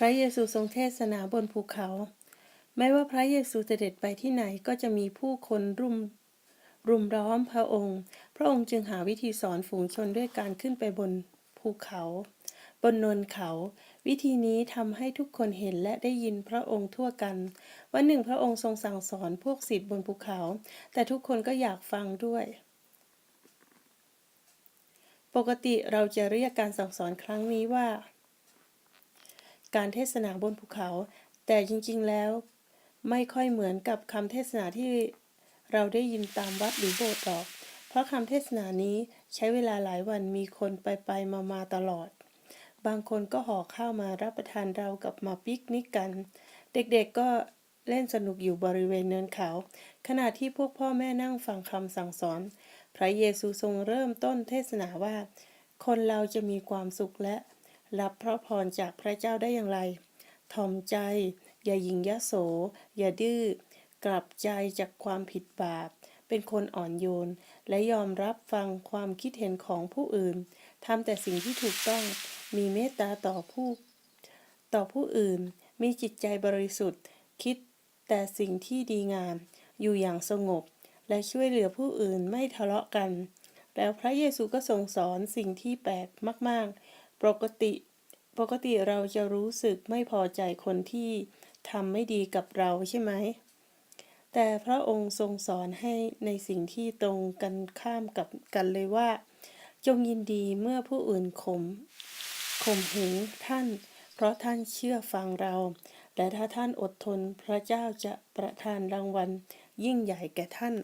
พระเยซูทรงเทศนาบนภูเขา แม้ว่าพระเยซูเสด็จไปที่ไหนก็จะมีผู้คนรุมรุมล้อมพระองค์ พระองค์จึงหาวิธีสอนฝูงชนด้วยการขึ้นไปบนภูเขา บนนนเขา วิธีนี้ทำให้ทุกคนเห็นและได้ยินพระองค์ทั่วกัน วันหนึ่งพระองค์ทรงสั่งสอนพวกศิษย์บนภูเขา แต่ทุกคนก็อยากฟังด้วย ปกติเราจะเรียกการสั่งสอนครั้งนี้ว่า การเทศนาบนภูเขา แต่จริงๆแล้วไม่ค่อยเหมือนกับคำเทศนาที่เราได้ยินตามวัดหรือโบสถ์หรอก เพราะคำเทศนานี้ใช้เวลาหลายวันมีคนไปไปมามาตลอด บางคนก็ห่อข้าวมารับประทานเรากับมาปิกนิกกัน เด็กๆก็เล่นสนุกอยู่บริเวณเนินเขา ขณะที่พวกพ่อแม่นั่งฟังคำสั่งสอน พระเยซูทรงเริ่มต้นเทศนาว่า คนเราจะมีความสุขและ รับพระพรจากพระเจ้าได้อย่างไรถ่อมใจ อย่าหยิงยโส อย่าดื้อ กลับใจจากความผิดบาป เป็นคนอ่อนโยน และยอมรับฟังความคิดเห็นของผู้อื่น ทำแต่สิ่งที่ถูกต้อง มีเมตตาต่อผู้ ต่อผู้อื่น มีจิตใจบริสุทธิ์ คิดแต่สิ่งที่ดีงาม อยู่อย่างสงบ และช่วยเหลือผู้อื่นไม่ทะเลาะกัน แล้วพระเยซูก็ทรงสอนสิ่งที่แปลกมาก ๆ ปกติ ปกติเราจะรู้สึกไม่พอใจคนที่ทำไม่ดีกับเราใช่ไหม แต่พระองค์ทรงสอนให้ในสิ่งที่ตรงกันข้ามกับกันเลยว่า จงยินดีเมื่อผู้อื่นข่มข่มเหงท่าน เพราะท่านเชื่อฟังเรา และถ้าท่านอดทนพระเจ้าจะประทานรางวัลยิ่งใหญ่แก่ท่าน